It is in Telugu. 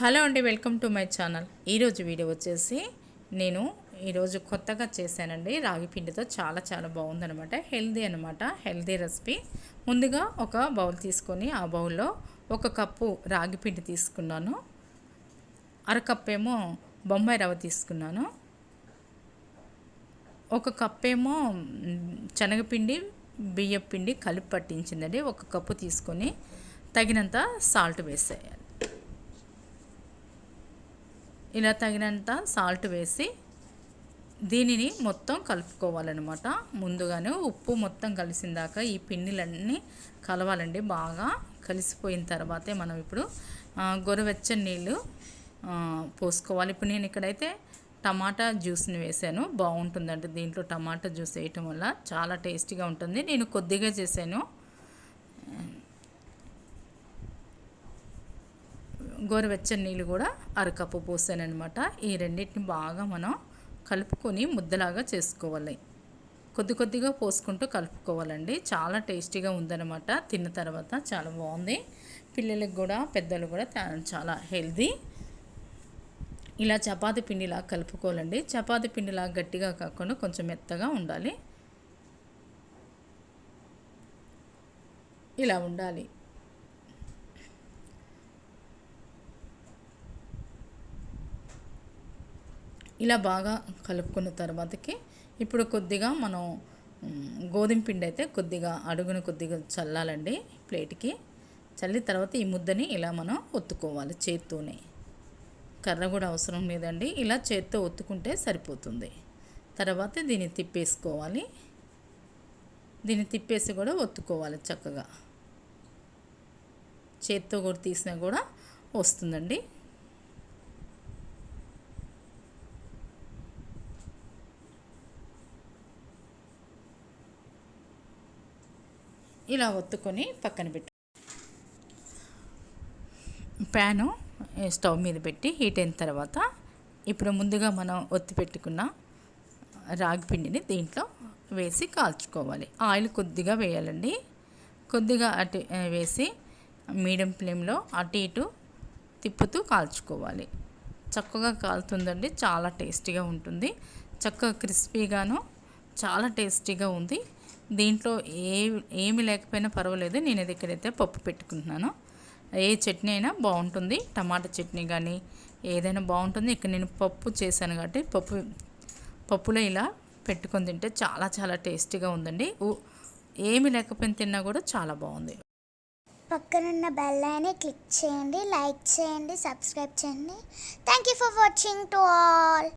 హలో అండి వెల్కమ్ టు మై ఛానల్. ఈరోజు వీడియో వచ్చేసి నేను ఈరోజు కొత్తగా చేశానండి. రాగి పిండితో చాలా చాలా బాగుందనమాట హెల్దీ అనమాట హెల్దీ రెసిపీ. ముందుగా ఒక బౌల్ తీసుకొని ఆ బౌల్లో ఒక కప్పు రాగి పిండి తీసుకున్నాను. అరకప్ ఏమో బొంబాయి రవ్వ తీసుకున్నాను. ఒక కప్ ఏమో శనగపిండి బియ్యం పిండి కలిపి పట్టించిందండి. ఒక కప్పు తీసుకొని తగినంత సాల్ట్ వేసేయాలి. ఇలా తగినంత సాల్ట్ వేసి దీనిని మొత్తం కలుపుకోవాలన్నమాట. ముందుగానే ఉప్పు మొత్తం కలిసిన దాకా ఈ పిండిలన్నీ కలవాలండి. బాగా కలిసిపోయిన తర్వాతే మనం ఇప్పుడు గొరవెచ్చని నీళ్ళు పోసుకోవాలి. ఇప్పుడు నేను ఇక్కడైతే టమాటా జ్యూస్ని వేసాను. బాగుంటుందండి దీంట్లో టమాటా జ్యూస్ వేయటం వల్ల. చాలా టేస్టీగా ఉంటుంది. నేను కొద్దిగా చేశాను. గోరువెచ్చని నీళ్ళు కూడా అరకప్పు పోసానమాట ఈ రెండింటిని బాగా మనం కలుపుకొని ముద్దలాగా చేసుకోవాలి. కొద్ది కొద్దిగా పోసుకుంటూ కలుపుకోవాలండి. చాలా టేస్టీగా ఉందన్నమాట. తిన్న తర్వాత చాలా బాగుంది. పిల్లలకు కూడా పెద్దలు కూడా చాలా హెల్దీ ఇలా చపాతి పిండిలా కలుపుకోవాలండి. చపాతి పిండిలా గట్టిగా కాకుండా కొంచెం మెత్తగా ఉండాలి. ఇలా ఉండాలి. ఇలా బాగా కలుపుకున్న తర్వాతకి ఇప్పుడు కొద్దిగా మనం గోధుమ పిండి అయితే కొద్దిగా అడుగును కొద్దిగా చల్లాలండి ప్లేట్కి. చల్లిన తర్వాత ఈ ముద్దని ఇలా మనం ఒత్తుకోవాలి చేత్తోనే. కర్ర కూడా అవసరం లేదండి. ఇలా చేత్తో ఒత్తుకుంటే సరిపోతుంది. తర్వాత దీన్ని తిప్పేసుకోవాలి. దీన్ని తిప్పేసి కూడా ఒత్తుకోవాలి చక్కగా. చేత్తో కూడా తీసినా కూడా వస్తుందండి. ఇలా ఒత్తుకొని పక్కన పెట్టు. ప్యాను స్టవ్ మీద పెట్టి హీట్ అయిన తర్వాత ఇప్పుడు ముందుగా మనం ఒత్తి పెట్టుకున్న రాగి పిండిని దీంట్లో వేసి కాల్చుకోవాలి. ఆయిల్ కొద్దిగా వేయాలండి. కొద్దిగా అటు వేసి మీడియం ఫ్లేమ్లో అటు ఇటు తిప్పుతూ కాల్చుకోవాలి. చక్కగా కాలుతుందండి. చాలా టేస్టీగా ఉంటుంది. చక్కగా క్రిస్పీగాను చాలా టేస్టీగా ఉంది. దీంట్లో ఏ ఏమి లేకపోయినా పర్వాలేదు. నేను ఇది ఇక్కడైతే పప్పు పెట్టుకుంటున్నాను. ఏ చట్నీ అయినా బాగుంటుంది. టమాటా చట్నీ కానీ ఏదైనా బాగుంటుంది. ఇక్కడ నేను పప్పు చేశాను కాబట్టి పప్పు పప్పులో ఇలా పెట్టుకొని తింటే చాలా చాలా టేస్టీగా ఉందండి. ఏమి లేకపోయినా తిన్నా కూడా చాలా బాగుంది. పక్కనున్న బెల్ అని క్లిక్ చేయండి. లైక్ చేయండి. సబ్స్క్రైబ్ చేయండి. Thank you for watching to all